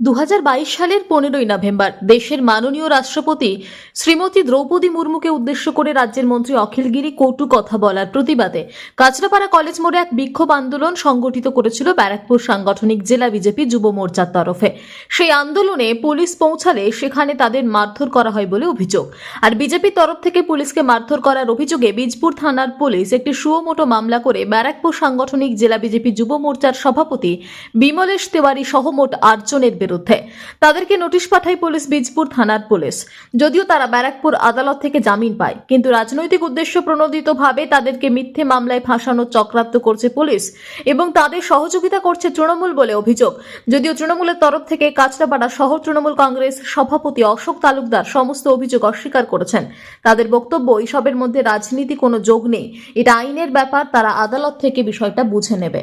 দু হাজার বাইশ সালের পনেরোই নভেম্বর দেশের মাননীয় রাষ্ট্রপতি শ্রীমতী দ্রৌপদী মুর্মুকে উদ্দেশ্য করে রাজ্যের মন্ত্রী অখিলগিরি কটু কথা বলার প্রতিবাদে কাঁচরাপাড়া কলেজ মোড়ে এক বিক্ষোভ আন্দোলন সংগঠিত করেছিল ব্যারাকপুর সাংগঠনিক জেলা বিজেপি যুব মোর্চার তরফে। সেই আন্দোলনে পুলিশ পৌঁছালে সেখানে তাদের মারধর করা হয় বলে অভিযোগ। আর বিজেপির তরফ থেকে পুলিশকে মারধর করার অভিযোগে বীজপুর থানার পুলিশ একটি সুমোটো মামলা করে ব্যারাকপুর সাংগঠনিক জেলা বিজেপি যুব মোর্চার সভাপতি বিমলেশ তেওয়ারি সহ মোট আটজনের বিরুদ্ধে। তাদেরকে নোটিশ পাঠায় পুলিশ বীজপুর থানার পুলিশ। যদিও তারা ব্যারাকপুর আদালত থেকে জামিন পায়, কিন্তু রাজনৈতিক উদ্দেশ্য প্রণোদিতভাবে তাদেরকে মিথ্যে মামলায় ফাঁসানোর চক্রান্ত করছে পুলিশ এবং তাদের সহযোগিতা করছে তৃণমূল বলে অভিযোগ। যদিও তৃণমূলের তরফ থেকে কাঁচরাপাড়া শহর তৃণমূল কংগ্রেস সভাপতি অশোক তালুকদার সমস্ত অভিযোগ অস্বীকার করেছেন। তাদের বক্তব্য, এইসবের মধ্যে রাজনীতি কোনো যোগ নেই। এটা আইনের ব্যাপার, তারা আদালত থেকে বিষয়টা বুঝে নেবে।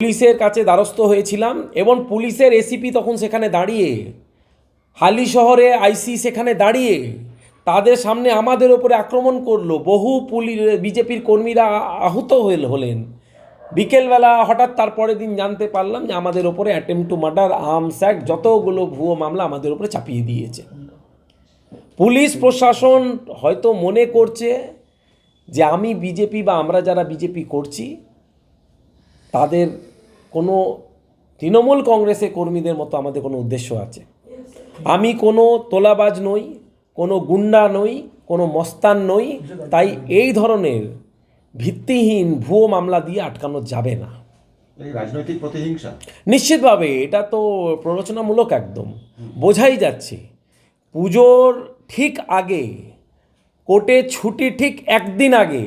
পুলিশের কাছে দ্বারস্থ হয়েছিলাম এবং পুলিশের এসিপি তখন সেখানে দাঁড়িয়ে, হালি শহরে আইসি সেখানে দাঁড়িয়ে তাদের সামনে আমাদের ওপরে আক্রমণ করল। বহু পুলি, বিজেপির কর্মীরা আহত হল, হলেন। বিকেলবেলা হঠাৎ তারপরের দিন জানতে পারলাম যে আমাদের ওপরে অ্যাটেম্প টু মার্ডার আর্মস স্যাক যতগুলো ভুয়ো মামলা আমাদের ওপরে চাপিয়ে দিয়েছে। পুলিশ প্রশাসন হয়তো মনে করছে যে আমি বিজেপি বা আমরা যারা বিজেপি করছি তাদের কোনো তৃণমূল কংগ্রেসের কর্মীদের মতো আমাদের কোনো উদ্দেশ্য আছে। আমি কোনো তোলাবাজ নই কোনো গুন্ডা নই কোনো মস্তান নই তাই এই ধরনের ভিত্তিহীন ভুয়ো মামলা দিয়ে আটকানো যাবে না। রাজনৈতিক প্রতিহিংসা? নিশ্চিতভাবে এটা তো প্ররোচনামূলক একদম। বোঝাই যাচ্ছে পুজোর ঠিক আগে কোর্টে ছুটি ঠিক একদিন আগে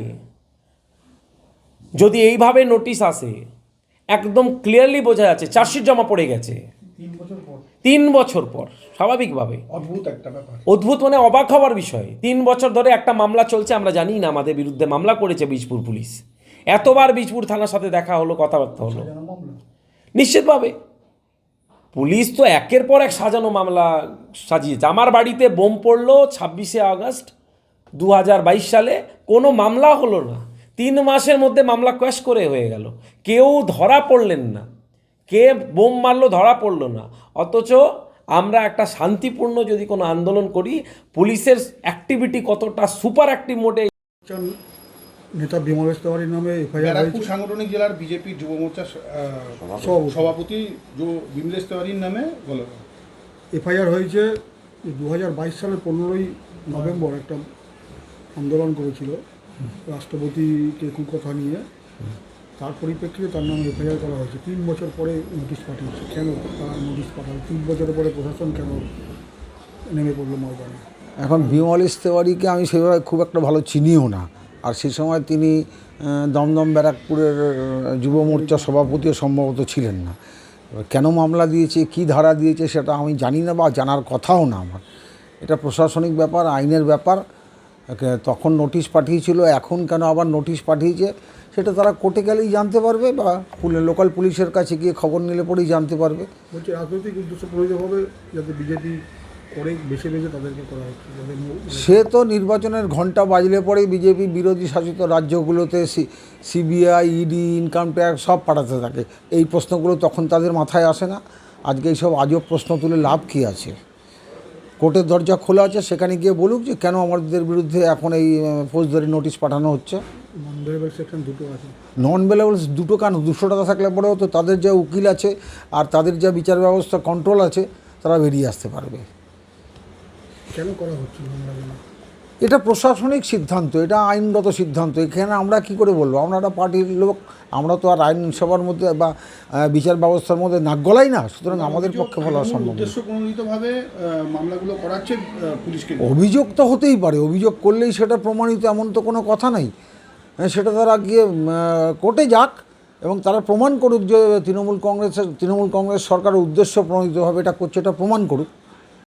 যদি এইভাবে নোটিশ আসে একদম ক্লিয়ারলি বোঝা যাচ্ছে চার্জশিট জমা পড়ে গেছে। তিন বছর পর। স্বাভাবিকভাবে। অদ্ভুত একটা ব্যাপার। অদ্ভুত মানে অবাক হওয়ার বিষয়। তিন বছর ধরে একটা মামলা চলছে আমরা জানি না আমাদের বিরুদ্ধে মামলা করেছে বীজপুর পুলিশ। এতবার বীজপুর থানার সাথে দেখা হলো কথাবার্তা হলো। নিশ্চিতভাবে। পুলিশ তো একের পর এক সাজানো মামলা সাজিয়েছে। আমার বাড়িতে বোম পড়ল ছাব্বিশে আগস্ট দু হাজার বাইশ সালে কোনো মামলা হলো না। তিন মাসের মধ্যে মামলা ক্যাশ করে হয়ে গেল। কেউ ধরা পড়লেন না। কে বোম মারলো ধরা পড়ল না। অথচ আমরা একটা শান্তিপূর্ণ যদি কোনো আন্দোলন করি পুলিশের অ্যাক্টিভিটি কতটা সুপার অ্যাক্টিভ মোডে নেতা বিমলেশ তেওয়ারির নামে এফআইআর ব্যারাকপুর সাংগঠনিক জেলার বিজেপি যুব মোর্চার সভাপতি। বিমলেশ তেওয়ারির নামে বলো এফআইআর হয়েছে দু হাজার বাইশ সালের পনেরোই নভেম্বর একটা আন্দোলন করেছিল। রাষ্ট্রপতিকে কুকথা নিয়ে তার পরিপ্রেক্ষিতে তার নামে এফআইআর করা হয়েছে। তিন বছর পরে নোটিশ পাঠিয়েছে। কেন তারা নোটিশ পাঠাবে তিন বছর পরে প্রশাসন কেন নেমে পড়ল ময়দানে এখন বিমল ইস্তেওয়ারিকে আমি সেভাবে খুব একটা ভালো চিনিও না। আর সে সময় তিনি দমদম ব্যারাকপুরের যুব মোর্চা সভাপতিও সম্ভবত ছিলেন না। কেন মামলা দিয়েছে, কী ধারা দিয়েছে সেটা আমি জানি না বা জানার কথাও না আমার। এটা প্রশাসনিক ব্যাপার, আইনের ব্যাপার। তখন নোটিশ পাঠিয়েছিল এখন কেন আবার নোটিশ পাঠিয়েছে সেটা তারা কোর্টে গেলেই জানতে পারবে বা লোকাল পুলিশের কাছে গিয়ে খবর নিলে পরেই জানতে পারবে। বলছে রাজনৈতিক উদ্দেশ্য প্রয়োজনভাবে যাতে বিজেপি করে বেছে বেছে তাদেরকে করা হচ্ছে সে তো নির্বাচনের ঘণ্টা বাজলে পরে বিজেপি বিরোধী শাসিত রাজ্যগুলোতে সিবিআই ইডি ইনকাম ট্যাক্স সব পাঠাতে থাকে। এই প্রশ্নগুলো তখন তাদের মাথায় আসে না। আজকে এইসব আজব প্রশ্ন তুলে লাভ কী আছে? কোর্টের দরজা খোলা আছে সেখানে গিয়ে বলুক যে কেন আমাদের বিরুদ্ধে এখন এই ফৌজদারি নোটিশ পাঠানো হচ্ছে। নন বেলেবলস দুটো কেন? দুশো টাকা থাকলে পরেও তো তাদের যা উকিল আছে আর তাদের যা বিচার ব্যবস্থা কন্ট্রোল আছে তারা বেরিয়ে আসতে পারবে। কেন করা হচ্ছে এটা প্রশাসনিক সিদ্ধান্ত এটা আইনগত সিদ্ধান্ত। এখানে আমরা কি করে বলব? আমরা একটা পার্টির লোক আমরা তো আর আইনসভার মধ্যে বা বিচার ব্যবস্থার মধ্যে নাক গলাই না। সুতরাং আমাদের পক্ষে বলা সম্ভব মামলাগুলো করাচ্ছে পুলিশকে অভিযোগ তো হতেই পারে। অভিযোগ করলেই সেটা প্রমাণিত এমন তো কোনো কথা নেই। হ্যাঁ, সেটা তারা গিয়ে কোর্টে যাক এবং তারা প্রমাণ করুক যে তৃণমূল কংগ্রেসের তৃণমূল কংগ্রেস সরকারের উদ্দেশ্য প্রণোদিতভাবে এটা করছে এটা প্রমাণ করুক।